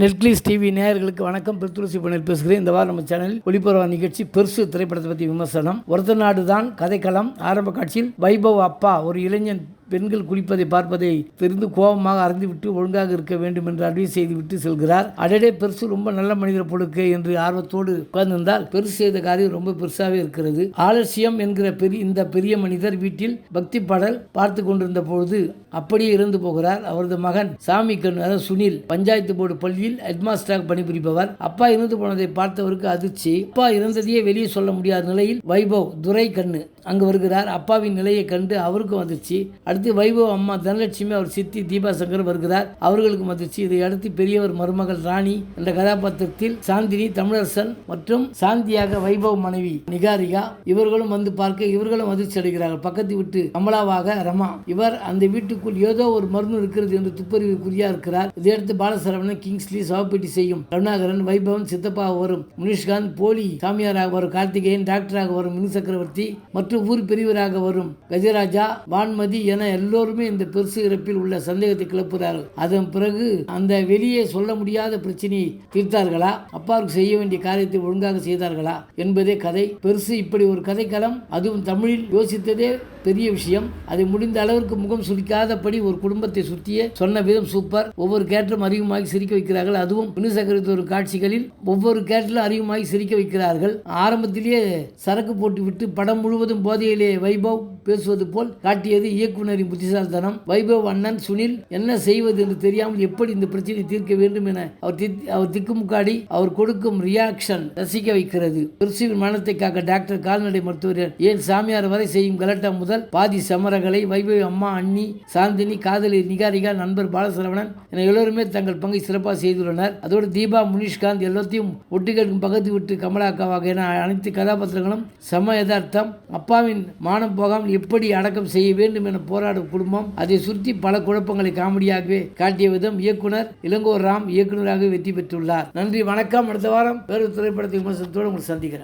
Netflix TV நேயர்களுக்கு வணக்கம். பிரித்துளசி பணியில் பேசுகிறேன். இந்த வாரம் நம்ம சேனலில் ஒளிபரவ நிகழ்ச்சி பெருசு திரைப்படத்தை பற்றி விமர்சனம். ஒருத்த நாடு தான் கதைக்களம். ஆரம்ப காட்சியில் வைபவ் அப்பா ஒரு இளைஞன் பெண்கள் குளிப்பதை பார்ப்பதை தெரிந்து கோபமாக அறிந்துவிட்டு ஒழுங்காக இருக்க வேண்டும் என்று அட்வைஸ் செய்துவிட்டு செல்கிறார். அடடே பெருசு ரொம்ப நல்ல மனிதர் பொழுக்க என்று ஆர்வத்தோடு உட்கார்ந்திருந்தால் பெருசு செய்த காரியம் ரொம்ப பெருசாகவே இருக்கிறது. ஆலசியம் என்கிற பெரிய இந்த பெரிய மனிதர் வீட்டில் பக்தி பாடல் பார்த்து கொண்டிருந்த பொழுது அப்படியே இறந்து போகிறார். அவரது மகன் சாமி கண் அதாவது சுனில் பஞ்சாயத்து போர்டு பள்ளியில் ஹெட்மாஸ்டராக பணிபுரிப்பவர் அப்பா இறந்து போனதை பார்த்தவருக்கு அதிர்ச்சி. அப்பா இறந்ததையே வெளியே சொல்ல முடியாத நிலையில் வைபவ் துரை கண்ணு அங்கு வருகிறார். அப்பாவின் நிலையை கண்டு அவருக்கும் வந்துச்சு அடுத்து வைபவ அம்மா தனலட்சுமி அவர் சித்தி தீபா சங்கர் வருகிறார். அவர்களுக்கும் வந்துச்சு இதை அடுத்து பெரியவர் மருமகள் ராணி என்ற கதாபாத்திரத்தில் சாந்தினி தமிழரசன் மற்றும் சாந்தியாக வைபவ மனைவி நிகாரிகா இவர்களும் வந்து பார்க்க இவர்களும் அதிர்ச்சி அடைகிறார்கள். பக்கத்து வீட்டு கமலாவாக ரமா. இவர் அந்த வீட்டுக்குள் ஏதோ ஒரு மருந்து இருக்கிறது என்று துப்பறிவுக்குரியா இருக்கிறார். இதையடுத்து பாலசரவணன் கிங்ஸ்லி சவப்பேட்டி செய்யும் கருணாகரன் வைபவன் சித்தப்பா வரும் முனிஷ்காந்த் போலி சாமியாராக வரும் கார்த்திகேயன் டாக்டராக வரும் மினு சக்கரவர்த்தி மற்றும் ஊர் பெரியவராக வரும் கஜராஜா வான்மதி என எல்லோருமே இந்த பெருசு இறப்பில் உள்ள சந்தேகத்தை கிளப்புகிறார்கள். அதன் பிறகு அந்த வெளியே சொல்ல முடியாத பிரச்சனையை தீர்த்தார்களா? அப்பாவுக்கு செய்ய வேண்டிய காரியத்தை ஒழுங்காக செய்தார்களா? என்பதே கதை. பெருசு இப்படி ஒரு கதைக்களம் அதுவும் தமிழில் யோசித்ததே பெரிய விஷயம். அதை முடிந்த அளவிற்கு முகம் சுளிக்காதபடி ஒரு குடும்பத்தை சுற்றிய சொன்ன விதம் சூப்பர். ஒவ்வொரு கேரக்டரும் அறிவுமாகி சிரிக்க வைக்கிறார்கள். அதுவும் மினு ஒரு காட்சிகளில் ஒவ்வொரு கேரக்டரும் அறிவுமாகி சிரிக்க வைக்கிறார்கள். ஆரம்பத்திலேயே சரக்கு போட்டு விட்டு படம் முழுவதும் போதையிலே வைபவ். பேசுவது போல் காட்டியது இயக்குனரின் புத்திசாலித்தனம். வைபவ் அண்ணன் சுனில் என்ன செய்வது என்று தெரியாமல் எப்படி இந்த பிரச்சனையை தீர்க்க வேண்டும் என அவர் அவர் திக்குமுக்காடி அவர் கொடுக்கும் ரியாக்ஷன் ரசிக்க வைக்கிறது. பெருசுவின் மனத்தை காக்க டாக்டர் கால்நடை மருத்துவர் ஏன் சாமியார் வரை செய்யும் கலட்டா முதல் பாதி சமரகளை வைபவ் அம்மா அண்ணி சாந்தினி காதலி நிகாரிகா நண்பர் பாலசரவணன் என எல்லோருமே தங்கள் பங்கை சிறப்பாக செய்துள்ளனர். அதோடு தீபா முனிஷ்காந்த் எல்லாத்தையும் ஒட்டுகளுக்கும் பகுதி விட்டு கமலாக்காவாக என அனைத்து கதாபாத்திரங்களும் சம யதார்த்தம். அப்பாவின் மானம் போகாமல் எப்படி அடக்கம் செய்ய வேண்டும் என போராடும் குடும்பம் அதை சுற்றி பல குழப்பங்களை காமெடியாகவே காட்டிய விதம் இயக்குனர் இளங்கோ ராம் இயக்குநராக வெற்றி பெற்றுள்ளார். நன்றி வணக்கம். அடுத்த வாரம் வேறு திரைப்படத்தை விமர்சனத்தோடு உங்களை சந்திக்கிறேன்.